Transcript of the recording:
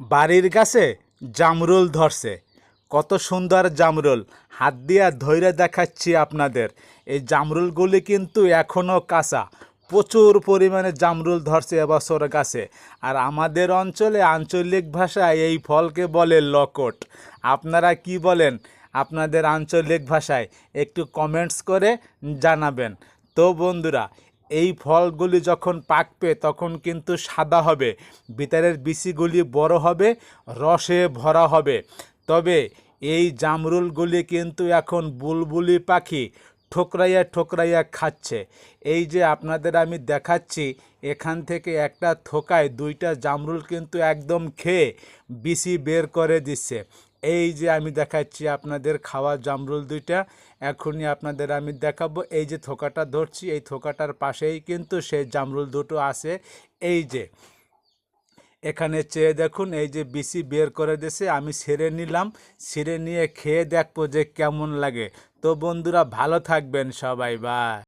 বাড়ির গাছে জামরুল ধরছে। কত সুন্দর জামরুল। হাত দিয়া ধৈর্য দেখাচ্ছি আপনাদের। এই জামরুলগুলি কিন্তু এখনও কাঁচা। প্রচুর পরিমাণে জামরুল ধরছে এবছর গাছে। আর আমাদের অঞ্চলে আঞ্চলিক ভাষায় এই ফলকে বলে লকট। আপনারা কি বলেন আপনাদের আঞ্চলিক ভাষায়? একটু কমেন্টস করে জানাবেন। তো বন্ধুরা এই ফলগুলি যখন পাকবে তখন কিন্তু সাদা হবে, ভিতরের বিচিগুলি বড় হবে, রসে ভরা হবে। তবে এই জামরুলগুলি কিন্তু এখন বুলবুলি পাখি ঠোকরাইয়া ঠোকরাইয়া খাচ্ছে। এই যে আপনাদের আমি দেখাচ্ছি, এখান থেকে একটা থোকায় দুইটা জামরুল কিন্তু একদম খেয়ে বিচি বের করে দিচ্ছে। এই যে আমি দেখাচ্ছি আপনাদের খাওয়া জামরুল দুইটা, এখনই আপনাদের আমি দেখাবো। এই যে থোকাটা ধরছি, এই থোকাটার পাশেই কিন্তু সেই জামরুল দুটো আছে। এই যে, এখানে চেয়ে দেখুন, এই যে বিসি বের করে দিয়েছে, আমি ছেড়ে নিলাম। ছেড়ে নিয়ে খেয়ে দেখব যে কেমন লাগে। তো বন্ধুরা, ভালো থাকবেন সবাই, বাই।